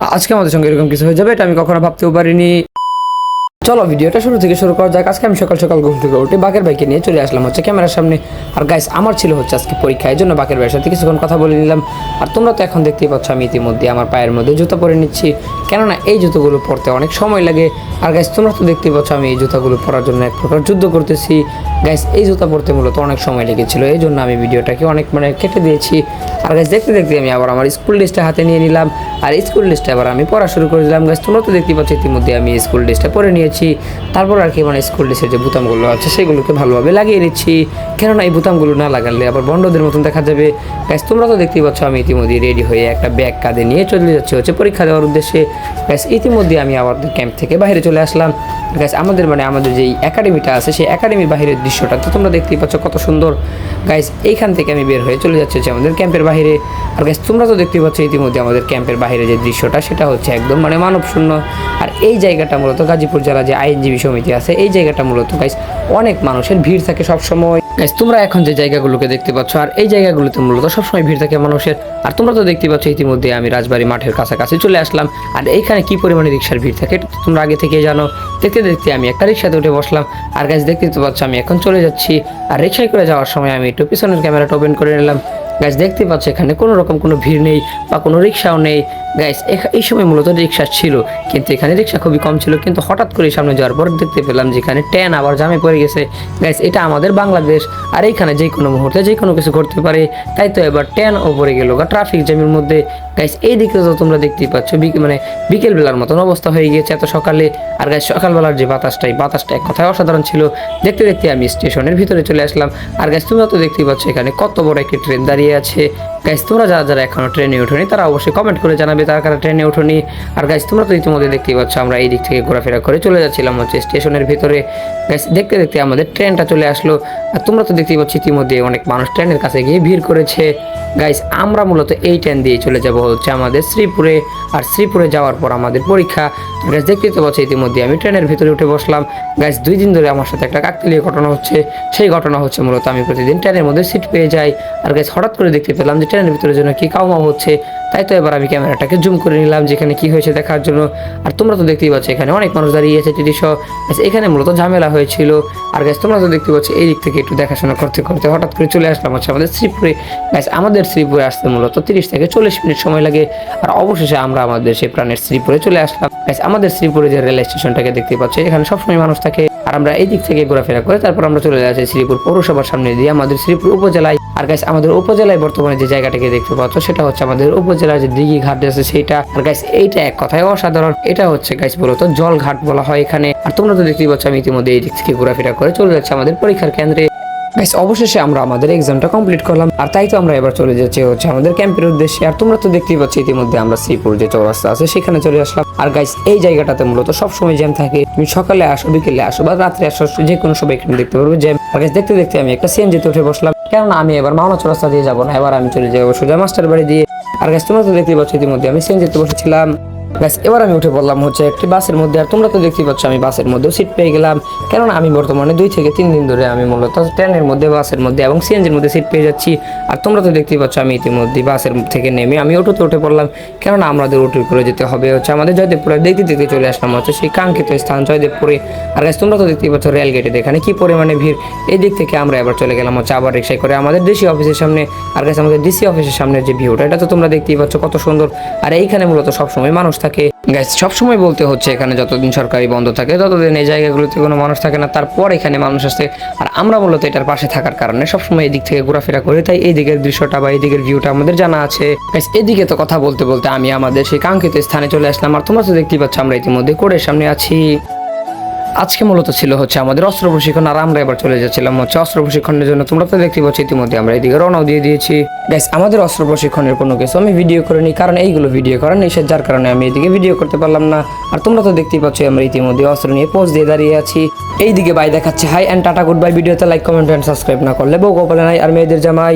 আজকে আমাদের সঙ্গে এরকম কিছু হয়ে যাবে এটা আমি কখনো ভাবতেও পারিনি। চলো, ভিডিওটা শুরু থেকে শুরু করা যাক। আজকে আমি সকাল সকাল ঘুম থেকে উঠে বাকের ভাইকে নিয়ে চলে আসলাম হচ্ছে ক্যামেরার সামনে। আর গাইস আমার ছিল হচ্ছে আজকে পরীক্ষা এই জন্য বাকের ভাইয়ের সাথে কিছুক্ষণ কথা বলে নিলাম। আর তোমরা তো এখন দেখতেই পাচ্ছ, আমি ইতিমধ্যে আমার পায়ের মধ্যে জুতো পরে নিচ্ছি। কেননা এই জুতোগুলো পরতে অনেক সময় লাগে। আর গাইস তোমরা তো দেখতেই পাচ্ছ, আমি এই জুতাগুলো পরার জন্য এক প্রকার যুদ্ধ করতেছি। গাইস এই জুতা পরতে মূলত অনেক সময় লেগেছিল এই জন্য আমি ভিডিওটাকে অনেক মানে কেটে দিয়েছি। আর গাইস দেখতে দেখতে আমি আবার আমার স্কুল ড্রেসটা হাতে নিয়ে নিলাম। আর স্কুল ড্রেসটা আবার আমি পড়া শুরু করে দিলাম গাইস তোমরা তো দেখতেই পাচ্ছ, ইতিমধ্যে আমি স্কুল ড্রেসটা পরে নিয়েছি। তারপর আর কি মানে স্কুল ড্রেসের যে বুতামগুলো আছে, সেগুলোকে ভালোভাবে লাগিয়ে নিচ্ছি। কেননা এই বুতামগুলো না লাগালে আবার বন্ডদের মতন দেখা যাবে। গ্যাস তোমরা তো দেখতেই পাচ্ছ, আমি ইতিমধ্যে রেডি হয়ে একটা ব্যাগ কাঁধে নিয়ে চলে যাচ্ছি হচ্ছে পরীক্ষা দেওয়ার উদ্দেশ্যে। গ্যাস ইতিমধ্যে আমি আমাদের ক্যাম্প থেকে বাইরে চলে আসলাম। গ্যাস আমাদের মানে আমাদের যেই একাডেমিটা আছে, সেই একাডেমির বাইরের দৃশ্যটা তো তোমরা দেখতেই পাচ্ছ, কত সুন্দর। গাইস এইখান থেকে আমি বের হয়ে চলে যাচ্ছি আমাদের ক্যাম্পের বাইরে আর গাইস তোমরা তো দেখতেই পাচ্ছ, ইতিমধ্যে আমাদের ক্যাম্পের বাইরে যে দৃশ্যটা, সেটা হচ্ছে একদম মানে মানব শূন্য। আর এই জায়গাটা মূলত গাজীপুর জেলা যে আইনজীবী সমিতি আছে, এই জায়গাটা মূলত গাইস অনেক মানুষের ভিড় থাকে সব সময় গাইস তোমরা এখন যে জায়গাগুলোকে দেখতে পাচ্ছ, আর এই জায়গাগুলোতে মূলত সবসময় ভিড় থাকে মানুষের। আর তোমরা তো দেখতে পাচ্ছ, ইতিমধ্যে আমি রাজবাড়ি মাঠের কাছাকাছি চলে আসলাম। আর এইখানে কি পরিমাণে রিক্সার ভিড় থাকে তোমরা আগে থেকে জানো। দেখতে দেখতে আমি একটা রিক্সাতে উঠে বসলাম। আর গাইস দেখতে পাচ্ছ, আমি এখন চলে যাচ্ছি। আর রিক্সায় করে যাওয়ার সময় আমি একটু পিছনের ক্যামেরাটা ওপেন করে নিলাম। গাইস দেখতে পাচ্ছ, এখানে কোনো রকম কোনো ভিড় নেই বা কোনো রিক্সাও নেই। গাইস এই সময় মূলত রিক্সা ছিল, কিন্তু এখানে রিক্সা খুবই কম ছিল, কিন্তু হঠাৎ করে সামনে যাওয়ার পর দেখতে পেলাম যে এখানে ট্রেন আবার জামে পড়ে গেছে। গাইস এটা আমাদের বাংলাদেশ, আর এইখানে যে কোনো মুহূর্তে যে কোনো কিছু ঘটতে পারে। তাই তো এবার ট্রেন ও পড়ে গেল বা ট্রাফিক জ্যামের মধ্যে। গাইস এই দিকে তো তোমরা দেখতেই পাচ্ছ মানে বিকেল বেলার মতন অবস্থা হয়ে গিয়েছে এত সকালে। আর গাইস সকালবেলার যে বাতাসটাই, বাতাসটা এক কথায় অসাধারণ ছিল। দেখতে দেখতে আমি স্টেশনের ভিতরে চলে আসলাম। আর গাইস তোমরা তো দেখতেই পাচ্ছ এখানে কত বড় একটি ট্রেন দাঁড়িয়ে আছে। গাইস তোমরা যারা যারা এখনও ট্রেনে ওঠোনি, তারা অবশ্যই কমেন্ট করে জানাবে তারা কারা ট্রেনে ওঠোনি। আর গাইস তোমরা তো ইতিমধ্যে দেখতেই পাচ্ছ, আমরা এই দিক থেকে ঘোরাফেরা করে চলে যাচ্ছিলাম হচ্ছে স্টেশনের ভিতরে। গাইস দেখতে দেখতে আমাদের ট্রেনটা চলে আসলো। আর তোমরা তো দেখতেই পাচ্ছ, ইতিমধ্যে অনেক মানুষ ট্রেনের কাছে গিয়ে ভিড় করেছে। গাইস আমরা মূলত এই ট্রেন দিয়ে চলে যাব হচ্ছে আমাদের শ্রীপুরে। আর শ্রীপুরে যাওয়ার পর আমাদের পরীক্ষা। গাইস দেখতেই তো পাচ্ছ, ইতিমধ্যে আমি ট্রেনের ভিতরে উঠে বসলাম। গাইস দুই দিন ধরে আমার সাথে একটা কাকতালীয় ঘটনা হচ্ছে। সেই ঘটনা হচ্ছে মূলত আমি প্রতিদিন ট্রেনের মধ্যে সিট পেয়ে যাই। আর গাইস হঠাৎ করে দেখতে পেলাম যে ট্রেনের ভিতরে যেন কি কাউমাও হচ্ছে, তাই তো এবার আমি ক্যামেরাটাকে জুম করে নিলাম, যেখানে কি হয়েছে দেখার জন্য। আর তোমরা তো দেখতেই পাচ্ছ, এখানে অনেক মানুষ দাঁড়িয়ে আছে টিটি শো এখানে মূলত ঝামেলা হয়েছিল। আর গাইস তোমরা তো দেখতে পাচ্ছ, এই দিক থেকে একটু দেখাশোনা করতে করতে হঠাৎ করে চলে আসলাম হচ্ছে আমাদের শ্রীপুরে। গাইস আমাদের শ্রীপুরে আসতে মূলত তিরিশ থেকে চল্লিশ মিনিট সময় লাগে। আর অবশেষে আমরা আমাদের সেই প্রাণের শ্রীপুরে চলে আসলাম। গাইস আমাদের শ্রীপুরে যে রেল স্টেশনটাকে দেখতে পাচ্ছ, এখানে সবসময় মানুষ থাকে। আর আমরা এই দিক থেকে ঘোরাফেরা করে তারপর আমরা চলে যাচ্ছি শ্রীপুর পৌরসভার সামনে দিয়ে আমাদের শ্রীপুর উপজেলায়। আর গাইস আমাদের উপজেলায় বর্তমানে যে জায়গাটাকে দেখতে পাচ্ছ, সেটা হচ্ছে আমাদের উপজেলার যে দিঘি ঘাট আছে সেইটা আর গাইস এইটা এক কথায় অসাধারণ। এটা হচ্ছে গাইস মূলত জল ঘাট বলা হয় এখানে। আর তোমরা তো দেখতেই পাচ্ছ, আমি ইতিমধ্যে এই দিক থেকে ঘোরাফেরা করে চলে যাচ্ছে আমাদের পরীক্ষার কেন্দ্রে। গাইস অবশেষে আমরা আমাদের এক্সামটা কমপ্লিট করলাম। আর তাই তো আমরা এবার চলে যাচ্ছি হচ্ছে আমাদের ক্যাম্পের উদ্দেশ্যে। আর তোমরা তো দেখতেই পাচ্ছ, ইতিমধ্যে আমরা শ্রীপুর যে চৌরাস্তা আছে, সেখানে চলে আসলাম। আর গাইস এই জায়গাটাতে মূলত সবসময় জ্যাম থাকে। তুমি সকালে আসো, বিকেলে আসো, বা রাত্রে আসো, যে কোনো সময় এখানে দেখতে পারবে জ্যাম আর গাইস দেখতে দেখতে আমি একটা সিএনজিতে উঠে বসলাম। কেননা আমি এবার মাওনা চৌরাস্তা দিয়ে যাব না, এবার আমি চলে যাব সোজা মাস্টার বাড়ি দিয়ে। আর গাছ তোমরা তো দেখতে পাচ্ছ ইতিমধ্যে আমি সেন যেতে বসেছিলাম। ব্যাস, এবার আমি উঠে পড়লাম হচ্ছে একটি বাসের মধ্যে, আর তোমরা তো দেখতেই পাচ্ছ আমি বাসের মধ্যেও সিট পেয়ে গেলাম। কেননা আমি বর্তমানে দুই থেকে তিন দিন ধরে আমি মূলত ট্রেনের মধ্যে, বাসের মধ্যে এবং সিএনজির মধ্যে সিট পেয়ে যাচ্ছি। আর তোমরা তো দেখতেই পাচ্ছ আমি ইতিমধ্যে বাসের থেকে নেমে আমি অটোতে উঠে পড়লাম। কেননা আমাদের অটো করে যেতে হবে হচ্ছে আমাদের জয়দেবপুরে দেখতে দেখতে চলে আসলাম হচ্ছে সেই কাঙ্ক্ষিত স্থান জয়দেবপুরে। আর গাছ তোমরা তো দেখতেই পাচ্ছ রেল গেটে এখানে কি পরিমাণে ভিড়। এই দিক থেকে আমরা এবার চলে গেলাম হচ্ছে আবার রিক্সায় করে আমাদের ডিসি অফিসের সামনে। আর গাছ আমাদের ডিসি অফিসের সামনে যে ভিউটা, এটা তো তোমরা দেখতেই পাচ্ছ কত সুন্দর। আর এইখানে মূলত সবসময় মানুষ থাকে। গ্যাস সবসময় বলতে হচ্ছে এখানে যতদিন সরকারি বন্ধ থাকে, ততদিন এই জায়গাগুলোতে কোনো মানুষ থাকে না। তারপর এখানে মানুষ আসে আর আমরা মূলত এটার পাশে থাকার কারণে সবসময় এই দিক থেকে ঘোরাফেরা করি, তাই এই দিকের দৃশ্যটা বা এই দিকের ভিউটা আমাদের জানা আছে। এদিকে তো কথা বলতে বলতে আমি আমাদের সেই কাঙ্ক্ষিত স্থানে চলে আসলাম, আর তোমরা তো দেখতেই পাচ্ছ আমরা ইতিমধ্যে করে সামনে আছি। আজকে মূলত ছিল হচ্ছে আমাদের অস্ত্র প্রশিক্ষণ, আর আমরা এবার চলে যাচ্ছিলাম হচ্ছে অস্ত্র প্রশিক্ষণের জন্য। তোমরা তো দেখতে পাচ্ছ ইতিমধ্যে আমরা এদিকে রওনাও দিয়ে দিয়েছি। গাইস আমাদের অস্ত্র প্রশিক্ষণের কোনো কিছু আমি ভিডিও করে নিই কারণ এইগুলো ভিডিও করা নিষেধ, যার কারণে আমি এদিকে ভিডিও করতে পারলাম না। আর তোমরা তো দেখতেই পাচ্ছ আমরা ইতিমধ্যে অস্ত্র নিয়ে পোজ দিয়ে দাঁড়িয়ে আছি। এইদিকে বাই দেখাচ্ছে। Hi and tata good bye ভিডিওতে লাইক কমেন্ট অ্যান্ড সাবস্ক্রাইব না করলে বউ গোপালে নাই। আর মেয়েদের জামাই।